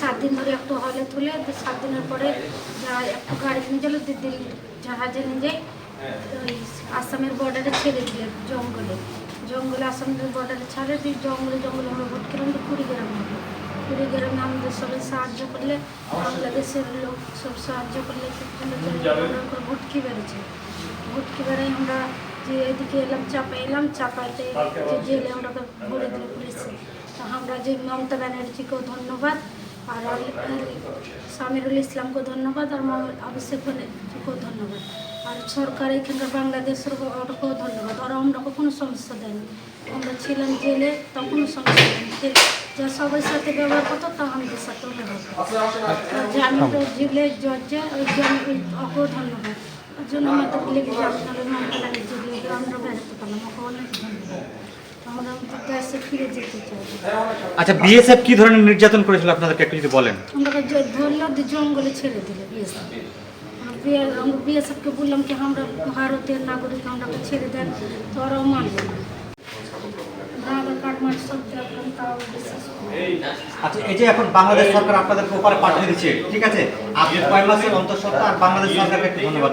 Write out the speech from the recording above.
সাত দিন ধরে একটু হলে তুলে সাত দিনের পরে যা একটু গাড়ি নিয়ে গেলো দিল্লি জাহাজে নিয়ে যাই ওই আসামের বর্ডারে ছেড়ে দিলে জঙ্গলে। জঙ্গলে আসামের বর্ডারে ছাড়ে দিয়ে জঙ্গলে জঙ্গলে আমরা ভোট কিরম কুড়িগ্রাম হবে কুড়িগ্রামে আমাদের সবাই সাহায্য করলে বাংলাদেশের লোক সব সাহায্য করলে ভুটকি বেড়েছে। ভুটকি বেড়ে আমরা যে এদিকে এলাম চাপা এলাম চাপাইতে যে জেলে আমরা ভরে দিল পুলিশে। আমরা যে মমতা ব্যানার্জিকেও ধন্যবাদ, আর সামিরুল ইসলামকে ধন্যবাদ, আর অভিষেক ব্যানার্জিকেও ধন্যবাদ। আর সরকার এখানকার বাংলাদেশের ওটাকেও ধন্যবাদ। ওরা আমরা কোনো সমস্যা দেয়নি। আমরা ছিলাম জেলে তখন কোনো সমস্যা দেয়নি। যে সবার সাথে ব্যবহার করতো, তা আমাদের সাথেও ব্যবহার যে আমি তো জেলে জজে, ওই ওকেও ধন্যবাদ। জন্য আমাদের যে আপনারা মমতা ব্যানার্জি আমরা বেরোতে পারলাম ওকে অনেক ধন্যবাদ। দেশে ফিরে যেতে চাই। আচ্ছা বিএসএফ কি ধরনের নির্যাতন করেছিল? আপনাদেরকে একটু যদি বলেন। আমরা ধরলো জঙ্গলে ছেড়ে দিল বিএসএফ আমরা বিএসএফকে বললাম কি আমরা ভারতের নাগরিক আমরাকে ছেড়ে দেন তো ওরাও মানবে না। আধার কার্ড মাঠ সব দেখলাম তাও বিশ্বাস আচ্ছা এই যে এখন বাংলাদেশ সরকার আপনাদেরকে ওপারে পাঠিয়ে দিচ্ছে ঠিক আছে? আপনি কয় মাসের অন্তঃসত্ত্বা আর বাংলাদেশ সরকারকে একটু ধন্যবাদ